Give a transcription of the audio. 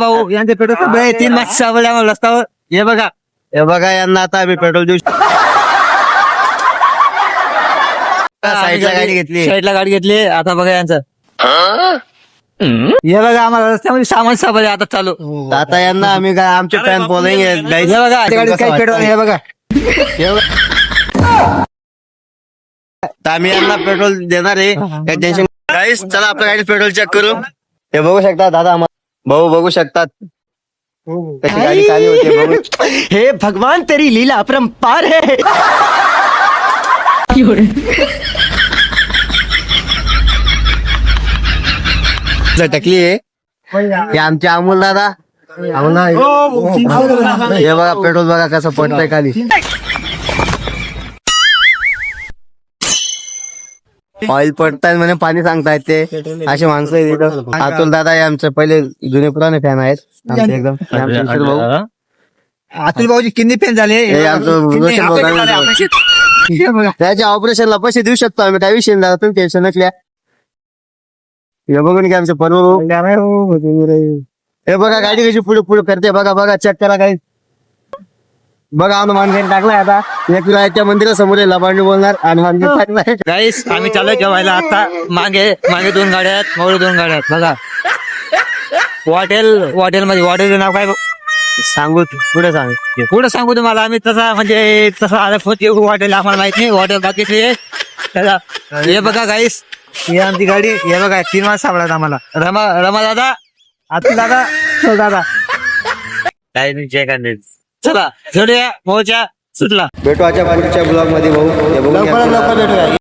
भाऊ यांचे पेट्रोल तीन माणसं सापडले आम्हाला रस्त्यावर. हे बघा. हे बघा यांना आता आम्ही पेट्रोल देऊ साईडला गाडी घेतली? साईडला गाडी घेतली. आता बघा यांचं. हे बघा आम्हाला रस्त्यामध्ये सामान सापडले. आता चालू. आता यांना आम्ही काय आमचे फॅन फॉलोईंग हे बघा गाडीत काही पेट्रोल हे बघा. तर आम्ही यांना पेट्रोल देणार आहे. काही टेन्शन चला आपल्या गाडीत पेट्रोल चेक करू. हे बघू शकता दादा आम्हाला भाऊ बघू शकतात. कशी गाडी खाली होते बघू हे भगवान तेरी लीला अपरंपार है झटकली आहे हे आमचे अमोल दादा. हे बघा पेट्रोल बघा कसं पडतंय खाली. ऑइल पडतायत म्हणे पाणी सांगतायत ते. असे माणसं आहेत इथं. अतुल दादा हे आमचे पहिले जुने पुराणे फॅन आहेत. आमचे एकदम. हे आमचे विशाल भाऊ. अतुल भाऊजी किन्नी पेन झाले? हे आमचं रोशन. हे बघा. त्याच्या ऑपरेशनला पैसे देऊ शकतो आम्ही काही विषय नाही दादा तुम्ही टेन्शन नसल्या हे बघून की आमचे पर्व हे बघा गाडी कशी पुढे पुढे करते बघा बघा चेक करा काही बघा हनुमान घेऊन टाकलाय आता. एक त्या मंदिरासमोर आहे, लबाडणी बोलणार हनुमान घेऊन टाकलाय गाईस आम्ही चालू जेवायला आता. मागे मागे दोन गाड्या आहेत दोन गाड्या आहेत बघा. हॉटेल हॉटेल मध्ये हॉटेलचं नाव काय? सांगू तू, पुढे सांग. पुढे सांगू तुम्हाला आम्ही तसा म्हणजे तसा आला फोन हॉटेल आम्हाला माहीत नाही हॉटेल बाकीचे. त्याला हे बघा गाईस ही आमची गाडी हे बघा तीन वाजता सापडत आम्हाला. रमा रमा दादा आतू दादा तो दादा. चला जोडूया भाऊच्या सुटला. भेटू आजच्या पुढच्या ब्लॉगमध्ये भाऊ. हे लवकरात लवकर भेटूया.